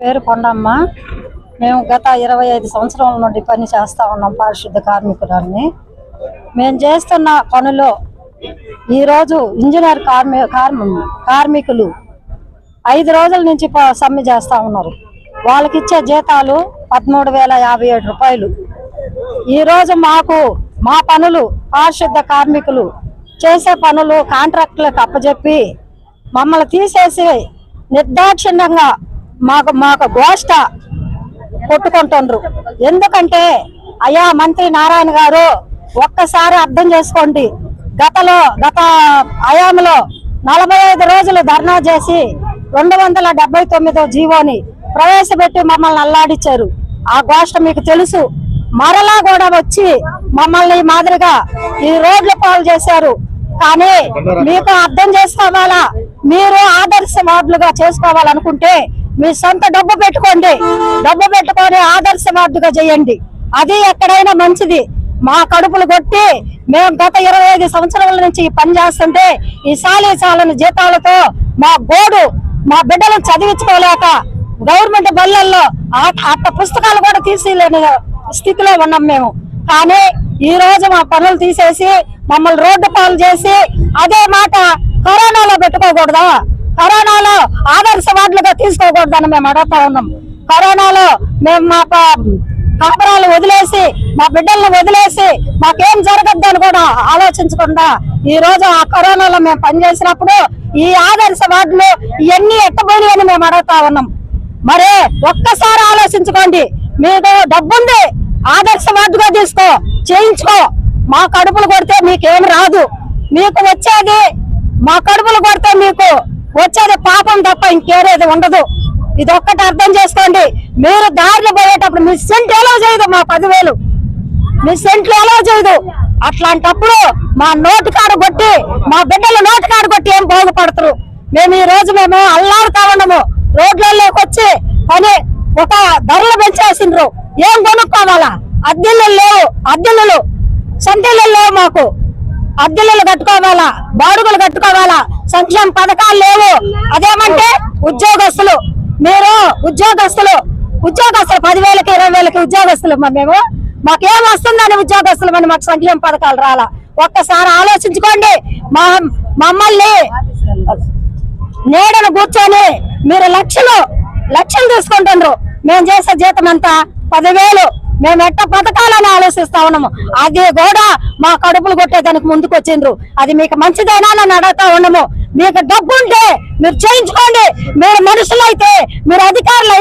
పేరు కొండమ్మ. మేము గత ఇరవై ఐదు సంవత్సరాల నుండి పని చేస్తూ ఉన్నాం పారిశుద్ధ కార్మికురాల్ని. మేము చేస్తున్న పనిలో ఈరోజు ఇంజనీర్ కార్మి కార్మి కార్మికులు ఐదు రోజుల నుంచి ప- సమ్మె చేస్తూ ఉన్నారు. వాళ్ళకి ఇచ్చే జీతాలు పదమూడు వేల యాభై ఏడు రూపాయలు. ఈరోజు మాకు మా పనులు పారిశుద్ధ కార్మికులు చేసే పనులు కాంట్రాక్టులకు అప్పచెప్పి మమ్మల్ని తీసేసి నిర్దాక్షిణ్యంగా మాకు మాకు గోష్ట కొట్టుకుంటుండ్రు. ఎందుకంటే అయ్యా మంత్రి నారాయణ గారు ఒక్కసారి అర్థం చేసుకోండి. గతలో గత హయాంలో నలభై ఐదు రోజులు ధర్నా చేసి రెండు వందల డెబ్బై తొమ్మిదో జీవోని ప్రవేశపెట్టి మమ్మల్ని అల్లాడిచ్చారు. ఆ గోష్ట మీకు తెలుసు. మరలా కూడా వచ్చి మమ్మల్ని మాదిరిగా ఈ రోడ్ల పాలు చేశారు. కానీ మీకు అర్థం చేసుకోవాలా? మీరు ఆదర్శ వార్డులుగా చేసుకోవాలనుకుంటే మీ సొంత డబ్బు పెట్టుకోండి. డబ్బు పెట్టుకొని ఆదర్శ చేయండి. అది ఎక్కడైనా మంచిది. మా కడుపులు కొట్టి మేము గత ఇరవై ఐదు సంవత్సరాల నుంచి పని చేస్తుంటే ఈ సాలి సాలని జీతాలతో మా గోడు మా బిడ్డలను చదివించుకోలేక గవర్నమెంట్ బళ్ళల్లో ఆ- అట్ట పుస్తకాలు కూడా తీసిలేని స్థితిలో ఉన్నాం మేము. కానీ ఈ రోజు మా పనులు తీసేసి మమ్మల్ని రోడ్డు పాలు చేసి అదే మాట కరోనాలో పెట్టుకోకూడదా? కరోనాలో ఆదర్శ వార్డులుగా తీసుకోకూడదని మేము అడుగుతా ఉన్నాం. కరోనాలో మేము మా కాపురాలు వదిలేసి మా బిడ్డల్ని వదిలేసి మాకేం జరగద్దు అని కూడా ఆలోచించకుండా ఈ రోజు ఆ కరోనాలో మేము పనిచేసినప్పుడు ఈ ఆదర్శ వార్డులు ఇవన్నీ ఎట్టబోయి అని మేము అడుగుతా ఉన్నాం. మరి ఒక్కసారి ఆలోచించుకోండి. మీకు డబ్బుంది ఆదర్శ వార్డుగా తీసుకో చేయించుకో. మా కడుపులు కొడితే మీకేం రాదు. మీకు వచ్చేది మా కడుపులు కొడితే మీకు వచ్చేది పాపం తప్ప ఇంకేరేది ఉండదు. ఇది ఒక్కటి అర్థం చేసుకోండి. మీరు దారిలో పోయేటప్పుడు మీ సెంట్ ఎలా చేయదు మా పదివేలు? మీ సెంట్లు ఎలా చేయదు? అట్లాంటప్పుడు మా నోటి కాడ కొట్టి మా బిడ్డలు నోటి కాడ కొట్టి ఏం బాగుపడతారు? మేము ఈ రోజు మేము అల్లాడుతా ఉండము రోడ్లలోకి వచ్చి పని ఒక ధరలు పెంచేసిండ్రు. ఏం కొనుక్కోవాలా? అద్దెలు లేవు. అద్దెలు సంతేలు లేవు మాకు. అద్దెలు కట్టుకోవాలా? బాడుగులు కట్టుకోవాలా? సంక్షేమ పథకాలు లేవు. అదేమంటే ఉద్యోగస్తులు. మీరు ఉద్యోగస్తులు. ఉద్యోగస్తులు పదివేలకి ఇరవై వేలకి ఉద్యోగస్తులు మేము. మాకేం వస్తుందని ఉద్యోగస్తులు మన మాకు సంక్షేమ పథకాలు రాలా? ఒక్కసారి ఆలోచించుకోండి. మా మమ్మల్ని నేడను కూర్చొని మీరు లక్షలు లక్షలు తీసుకుంటున్నారు మేము చేసే జీతం అంతా పదివేలు. మేము ఎట్ట పథకాలని ఆలోచిస్తా ఉన్నాము? అది కూడా మా కడుపులు కొట్టేదానికి ముందుకు వచ్చిండ్రు. అది మీకు మంచిదేనా అని అడుగుతా ఉన్నాము. మీకు డబ్బు ఉంటే మీరు చేయించుకోండి. మీరు మనుషులు అయితే మీరు అధికారులు